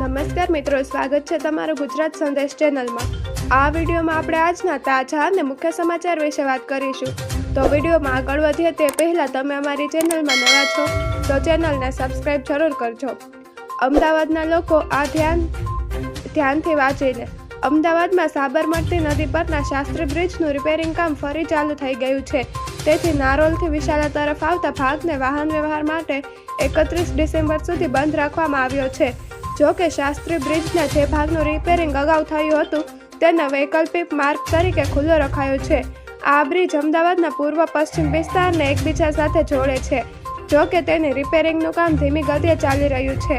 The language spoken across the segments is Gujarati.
નમસ્કાર મિત્રો, સ્વાગત છે તમારું ગુજરાત સંદેશ ચેનલમાં. આ વિડીયોમાં આપણે આજના તાજા અને મુખ્ય સમાચાર વિશે વાત કરીશું. તો વિડીયોમાં આગળ વધીએ તે પહેલાં તમે અમારી ચેનલમાં નવા છો, તો ચેનલને સબસ્ક્રાઇબ જરૂર કરજો. અમદાવાદના લોકો આ ધ્યાન, ધ્યાનથી વાંચી લે અમદાવાદમાં સાબરમતી નદી પરના શાસ્ત્રી બ્રિજનું રિપેરિંગ કામ ફરી ચાલુ થઈ ગયું છે. તેથી નારોલથી વિશાલા તરફ આવતા ભાગને વાહન વ્યવહાર માટે એકત્રીસ ડિસેમ્બર સુધી બંધ રાખવામાં આવ્યો છે. જો કે શાસ્ત્રી બ્રિજના જે ભાગનું રિપેરિંગ અગાઉ થયું હતું, તેને વૈકલ્પિક માર્ગ તરીકે ખુલ્લો રખાયો છે. આ બ્રિજ અમદાવાદના પૂર્વ પશ્ચિમ વિસ્તારને એકબીજા સાથે જોડે છે જો કે તેની રિપેરિંગનું કામ ધીમી ગતિએ ચાલી રહ્યું છે.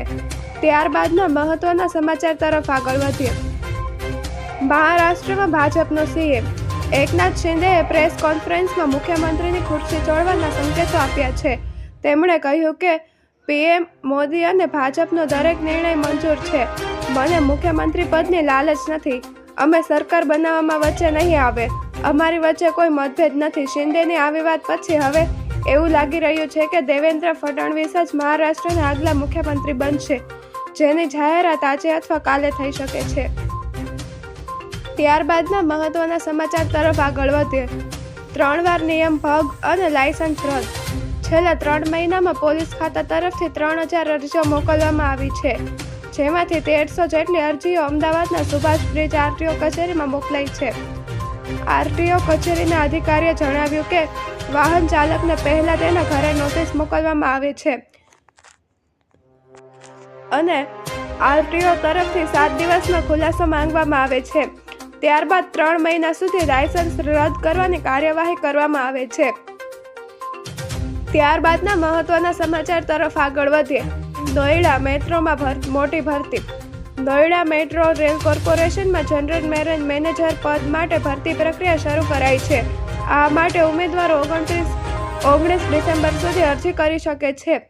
ત્યારબાદના મહત્વના સમાચાર તરફ આગળ વધીએ. મહારાષ્ટ્રમાં ભાજપનો સીએમ એકનાથ શિંદેએ પ્રેસ કોન્ફરન્સમાં મુખ્યમંત્રીની ખુરશી છોડવાના સંકેતો આપ્યા છે. તેમણે કહ્યું કે પીએમ મોદી અને ભાજપનો દરેક નિર્ણય મંજૂર છે. મને મુખ્યમંત્રી પદની લાલચ નથી. અમે સરકાર બનાવવામાં વચ્ચે નહીં આવે. અમારી વચ્ચે કોઈ મતભેદ નથી. શિંદેની આવી વાત પછી હવે એવું લાગી રહ્યું છે કે દેવેન્દ્ર ફડણવીસ જ મહારાષ્ટ્રના આગલા મુખ્યમંત્રી બનશે, જેની જાહેરાત આજે અથવા કાલે થઈ શકે છે. ત્યારબાદના મહત્વના સમાચાર તરફ આગળ વધીએ. ત્રણ વાર નિયમ ભગ અને લાયસન્સ રદ છેલ્લા ત્રણ મહિનામાં પોલીસ ખાતા તરફથી ત્રણ હજાર અરજીઓ મોકલવામાં આવી છે, જેમાંથી તેરસો જેટલી અરજીઓ અમદાવાદના સુભાષ બ્રિજ આરટીઓ કચેરીમાં મોકલાઈ છે. આરટીઓ કચેરીના અધિકારીએ જણાવ્યું કે, વાહન ચાલકને પહેલા તેના ઘરે નોટિસ મોકલવામાં આવે છે. અને આરટીઓ તરફથી સાત દિવસમાં ખુલાસો માંગવામાં આવે છે. ત્યારબાદ ત્રણ મહિના સુધી લાયસન્સ રદ કરવાની કાર્યવાહી કરવામાં આવે છે. ત્યારબાદના મહત્વના સમાચાર તરફ આગળ વધીએ. નોઈડા મેટ્રોમાં ભર- મોટી ભરતી. નોઈડા મેટ્રો રેલ કોર્પોરેશનમાં જનરલ મેરેજ મેનેજર પદ માટે ભરતી પ્રક્રિયા શરૂ કરાઈ છે. આ માટે ઉમેદવારો ઓગણત્રીસ, ઓગણીસ ડિસેમ્બર સુધી અરજી કરી શકે છે.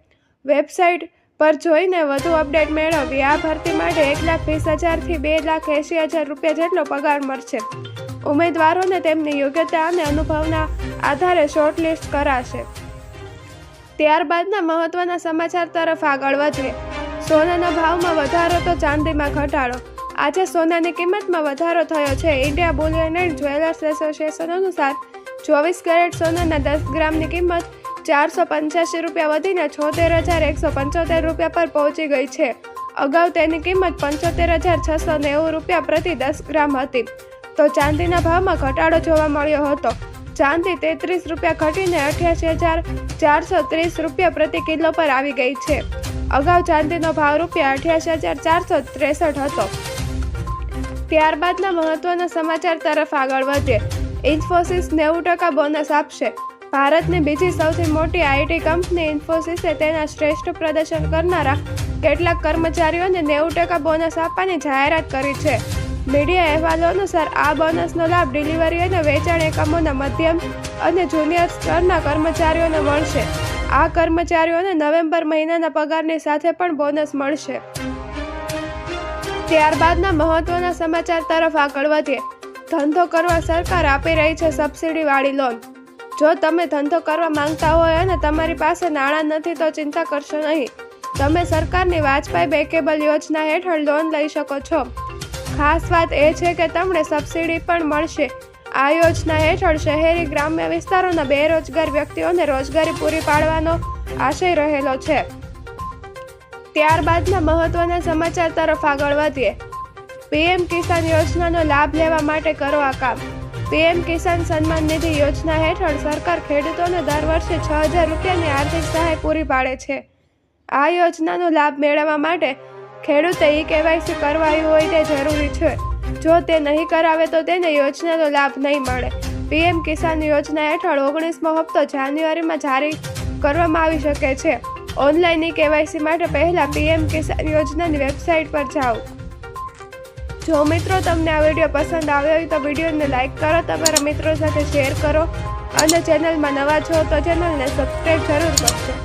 વેબસાઇટ પર જોઈને વધુ અપડેટ મેળવવી, આ ભરતી માટે એક લાખ વીસ હજારથી બે લાખ એંશી હજાર રૂપિયા જેટલો પગાર મળશે. ઉમેદવારોને તેમની યોગ્યતા અને અનુભવના આધારે શોર્ટલિસ્ટ કરાશે. ત્યારબાદના મહત્વના સમાચાર તરફ આગળ વધીએ સોનાના ભાવમાં વધારો તો ચાંદીમાં ઘટાડો. આજે સોનાની કિંમતમાં વધારો થયો છે. India bullion and jewellers association અનુસાર ચોવીસ કેરેટ સોનાના દસ ગ્રામની કિંમત ચારસો પંચ્યાસી રૂપિયા વધીને છોતેર હજાર એકસો પંચોતેર રૂપિયા પર પહોંચી ગઈ છે. અગાઉ તેની કિંમત પંચોતેર હજાર છસો નેવું રૂપિયા પ્રતિ દસ ગ્રામ હતી. તો ચાંદીના ભાવમાં ઘટાડો જોવા મળ્યો હતો. ચાંદી તેત્રીસ રૂપિયા ઘટીને અઠ્યાસી હજાર ચારસો ત્રીસ રૂપિયા પ્રતિ કિલો પર આવી ગઈ છે. અગાઉ ચાંદીનો ભાવ રૂપિયા અઠ્યાસી હજાર ચારસો ત્રેસઠ હતો. ત્યારબાદના મહત્વના સમાચાર તરફ આગળ વધીએ. ઇન્ફોસિસ નેવું ટકા બોનસ આપશે. ભારતની બીજી સૌથી મોટી આઈટી કંપની ઇન્ફોસિસે તેના શ્રેષ્ઠ પ્રદર્શન કરનારા કેટલાક કર્મચારીઓને નેવું ટકા બોનસ આપવાની જાહેરાત કરી છે. મીડિયા અહેવાલો અનુસાર આ બોનસનો લાભ ડિલિવરી અને વેચાણ એકમોના મધ્યમ અને જુનિયર સ્તરના કર્મચારીઓને મળશે. આ કર્મચારીઓને નવેમ્બર મહિનાના પગારની સાથે પણ બોનસ મળશે. ત્યારબાદના મહત્વના સમાચાર તરફ આગળ વધીએ. ધંધો કરવા સરકાર આપી રહી છે સબસિડીવાળી લોન. જો તમે ધંધો કરવા માંગતા હોય અને તમારી પાસે નાણાં નથી તો ચિંતા કરશો નહીં. તમે સરકારની વાજપાઈ બેકેબલ યોજના હેઠળ લોન લઈ શકો છો. ખાસ વાત એ છે કે તમને સબસિડી પણ મળશે. આ યોજના હેઠળ શહેરી ગ્રામ્ય વિસ્તારોના બેરોજગાર વ્યક્તિઓને રોજગારી પૂરી પાડવાનો આશય રહેલો છે. ત્યારબાદના મહત્વના સમાચાર તરફ આગળ વધીએ. પીએમ કિસાન યોજનાનો લાભ લેવા માટે કરો આ કામ. પીએમ કિસાન સન્માન નિધિ યોજના હેઠળ સરકાર ખેડૂતોને દર વર્ષે છ હજાર રૂપિયાની આર્થિક સહાય પૂરી પાડે છે. આ યોજનાનો લાભ મેળવવા માટે ખેડૂતે ઈ કેવાયસી કરવાયું હોય તે જરૂરી છે. જો તે નહીં કરાવે તો તેને યોજનાનો લાભ નહીં મળે. પીએમ કિસાન યોજના હેઠળ ઓગણીસમો હપ્તો જાન્યુઆરીમાં જારી કરવામાં આવી શકે છે. ઓનલાઈન ઈ કેવાયસી માટે પહેલાં પીએમ કિસાન યોજનાની વેબસાઇટ પર જાઓ. જો મિત્રો તમને આ વીડિયો પસંદ આવ્યો હોય તો વિડીયોને લાઇક કરો, તમારા મિત્રો સાથે શેર કરો અને ચેનલમાં નવા છો તો ચેનલને સબસ્ક્રાઈબ જરૂર કરજો.